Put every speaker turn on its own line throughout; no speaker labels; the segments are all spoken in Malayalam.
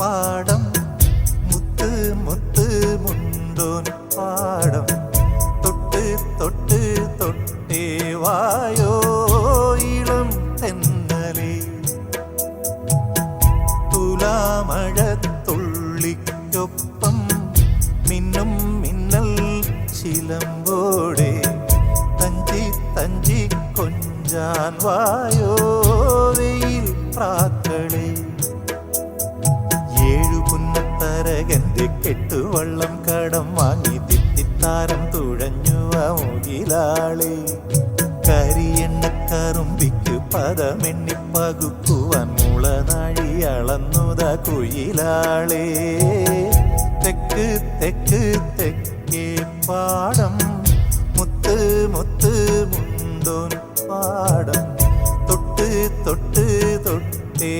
പാടം മുത്ത് മുത്ത് മുണ്ടോൻ പാടം. തൊട്ട് തൊട്ട് തൊട്ടേ വായോ ഇളം തെന്നലേ. തുലാമഴത്തുള്ളിക്കൊപ്പം മിന്നും മിന്നൽ ചിലമ്പോടെ തഞ്ചി തഞ്ചി കൊഞ്ചാൻ വായോ വെയിൽ പ്രാക്കളെ. ഏഴു പുന്നത്തരകന്റെ കെട്ടുവള്ളം കടം വാങ്ങി തിത്തിത്താരം തുഴഞ്ഞു മുകിലാളെ. കരിയെണ്ണക്കറുമ്പിക്ക് പദമെണ്ണി പകുക്കുവാൻ മുളനാഴി അളന്നുത കുയിലാളെ. തെക്ക് തെക്ക് തെക്കേ പാടം മുത്ത് മുത്ത് മുന്തോൻ പാടം. തൊട്ട് തൊട്ട് തൊട്ടേ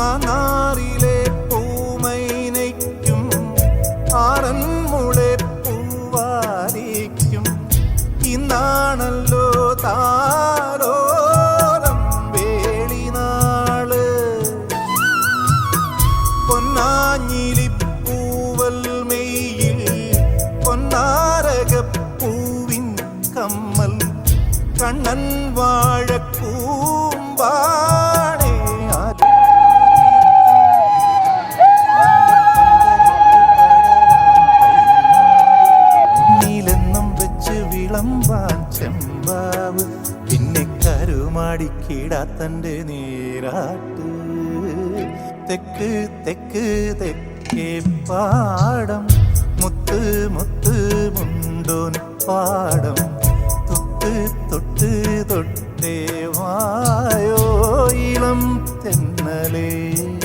മനാറിലെ പൂമൈനയ്ക്കും ആറന്മുളെ പൂവാരിക്കും ഇന്നാണല്ലോ താരോലം കണ്ണൻ വാഴക്കൂമ്പാണേ മടിക്കിടാത്തന്റെ നീരാട്ട്. തെക്ക് തെക്ക് തെക്കേ പാടം. മുത്ത് മുത്ത് മുണ്ടോന് പാടം. തൊട്ട് തൊട്ട് തൊട്ടേ വായോ ഇളം തെന്നലേ.